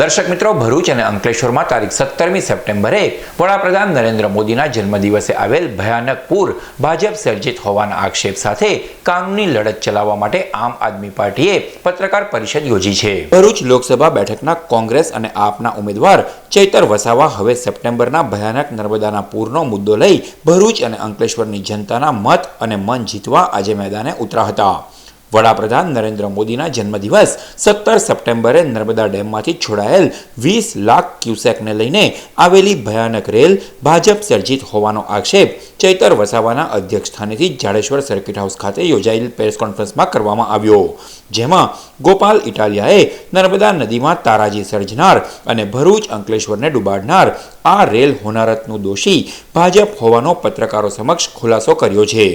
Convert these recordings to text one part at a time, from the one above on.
દર્શક મિત્રો, ભરૂચ અને અંકલેશ્વરમાં તારીખ સત્તરમી સપ્ટેમ્બરે વડાપ્રધાન નરેન્દ્ર મોદીના જન્મદિવસે આવેલ ભયાનક પૂર ભાજપ સર્જિત હોવાના આક્ષેપ સાથે કાનૂની લડત ચલાવવા માટે આમ આદમી પાર્ટીએ પત્રકાર પરિષદ યોજી છે. ભરૂચ લોકસભા બેઠકના કોંગ્રેસ અને આપના ઉમેદવાર ચૈતર વસાવા હવે સપ્ટેમ્બરના ભયાનક નર્મદાના પૂરનો મુદ્દો લઈ ભરૂચ અને અંકલેશ્વરની જનતાના મત અને મન જીતવા આજે મેદાને ઉતરા હતા. વડાપ્રધાન નરેન્દ્ર મોદીના જન્મદિવસ સત્તર સપ્ટેમ્બરે નર્મદા ડેમમાંથી છોડાયેલ વીસ લાખ ક્યુસેકને લઈને આવેલી ભયાનક રેલ ભાજપ સર્જિત હોવાનો આક્ષેપ ચૈતર વસાવાના અધ્યક્ષસ્થાનેથી જાડેશ્વર સર્કિટ હાઉસ ખાતે યોજાયેલ પ્રેસ કોન્ફરન્સમાં કરવામાં આવ્યો. જેમાં ગોપાલ ઇટાલિયાએ નર્મદા નદીમાં તારાજી સર્જનાર અને ભરૂચ અંકલેશ્વરને ડૂબાડનાર આ રેલ હોનારતનું દોષી ભાજપ હોવાનો પત્રકારો સમક્ષ ખુલાસો કર્યો છે.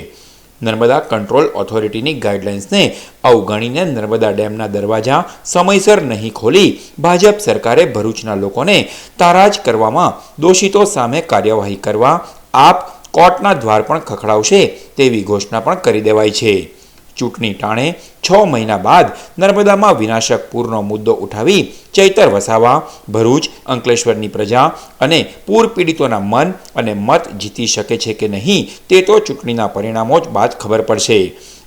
નર્મદા કંટ્રોલ ઓથોરિટીની ગાઈડલાઇન્સને અવગણીને નર્મદા ડેમના દરવાજા સમયસર નહીં ખોલી ભાજપ સરકારે ભરૂચના લોકોને તારાજ કરવામાં દોષિતો સામે કાર્યવાહી કરવા આપ કોર્ટના દ્વાર પણ ખખડાવશે તેવી ઘોષણા પણ કરી દેવાઈ છે. ચૂંટણી ટાણે છ મહિના બાદ નર્મદામાં વિનાશક પૂરનો મુદ્દો ઉઠાવી ચૈતર વસાવા, ભરૂચ, અંકલેશ્વરની પ્રજા અને પૂર પીડિતોના મન અને મત જીતી શકે છે કે નહીં તે તો ચૂંટણીના પરિણામો જ બાદ ખબર પડશે.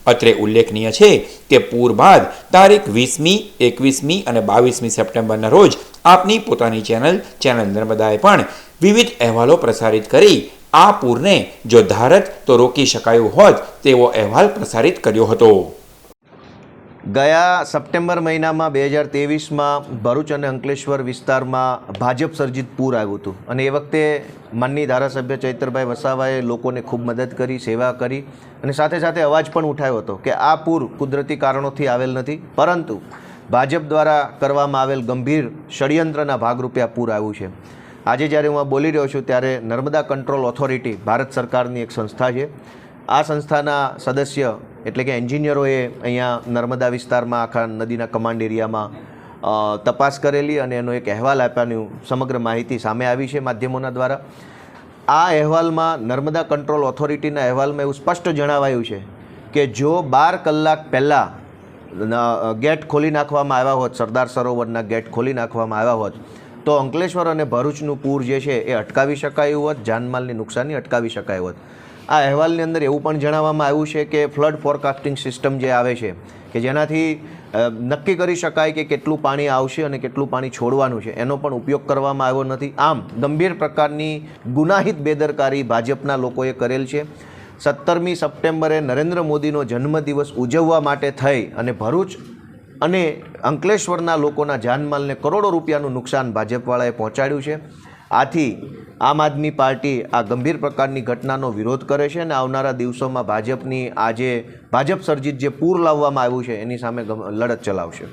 અત્રે ઉલ્લેખનીય છે કે પૂર બાદ તારીખ વીસમી, એકવીસમી અને બાવીસમી સપ્ટેમ્બરના રોજ આપની પોતાની ચેનલ ચેનલ નર્મદાએ પણ વિવિધ અહેવાલો પ્રસારિત કરી આ પૂરને જો ધારત તો રોકી શકાયું હોત, તેવો અહેવાલ પ્રસારિત કર્યો હતો. ગયા સપ્ટેમ્બર મહિનામાં બે હજાર તેવીસમાં ભરૂચ અને અંકલેશ્વર વિસ્તારમાં ભાજપ સર્જિત પૂર આવ્યું હતું. અને એ વખતે માનની ધારાસભ્ય ચૈતરભાઈ વસાવાએ લોકોને ખૂબ મદદ કરી, સેવા કરી અને સાથે સાથે અવાજ પણ ઉઠાવ્યો હતો કે આ પૂર કુદરતી કારણોથી આવેલ નથી, પરંતુ ભાજપ દ્વારા કરવામાં આવેલ ગંભીર ષડયંત્રના ભાગરૂપે આ પૂર આવ્યું છે. આજે જ્યારે હું આ બોલી રહ્યો છું ત્યારે નર્મદા કંટ્રોલ ઓથોરિટી ભારત સરકારની એક સંસ્થા છે. આ સંસ્થાના સદસ્ય એટલે કે એન્જિનિયરોએ અહીંયા નર્મદા વિસ્તારમાં આખા નદીના કમાન્ડ એરિયામાં તપાસ કરેલી અને એનો એક અહેવાલ આપ્યાની સમગ્ર માહિતી સામે આવી છે માધ્યમોના દ્વારા. આ અહેવાલમાં નર્મદા કંટ્રોલ ઓથોરિટીના અહેવાલમાં એવું સ્પષ્ટ જણાવાયું છે કે જો બાર કલાક પહેલાં ગેટ ખોલી નાખવામાં આવ્યા હોત, સરદાર સરોવરના ગેટ ખોલી નાખવામાં આવ્યા હોત તો અંકલેશ્વર અને ભરૂચનું પૂર જે છે એ અટકાવી શકાયું હોત, જાનમાલની નુકસાની અટકાવી શકાય હોત. આ અહેવાલની અંદર એવું પણ જણાવવામાં આવ્યું છે કે ફ્લડ ફોરકાસ્ટિંગ સિસ્ટમ જે આવે છે, કે જેનાથી નક્કી કરી શકાય કે કેટલું પાણી આવશે અને કેટલું પાણી છોડવાનું છે, એનો પણ ઉપયોગ કરવામાં આવ્યો નથી. આમ, ગંભીર પ્રકારની ગુનાહિત બેદરકારી ભાજપના લોકોએ કરેલ છે. સત્તરમી સપ્ટેમ્બરે નરેન્દ્ર મોદીનો જન્મદિવસ ઉજવવા માટે થઈ અને ભરૂચ અને અંકલેશ્વરના લોકોના જાનમાલને કરોડો રૂપિયાનું નુકસાન ભાજપવાળાએ પહોંચાડ્યું છે. આથી આમ આદમી પાર્ટી આ ગંભીર પ્રકારની ઘટનાનો વિરોધ કરે છે અને આવનારા દિવસોમાં ભાજપની આ જે ભાજપ સર્જિત જે પૂર લાવવામાં આવ્યું છે, એની સામે લડત ચલાવશે.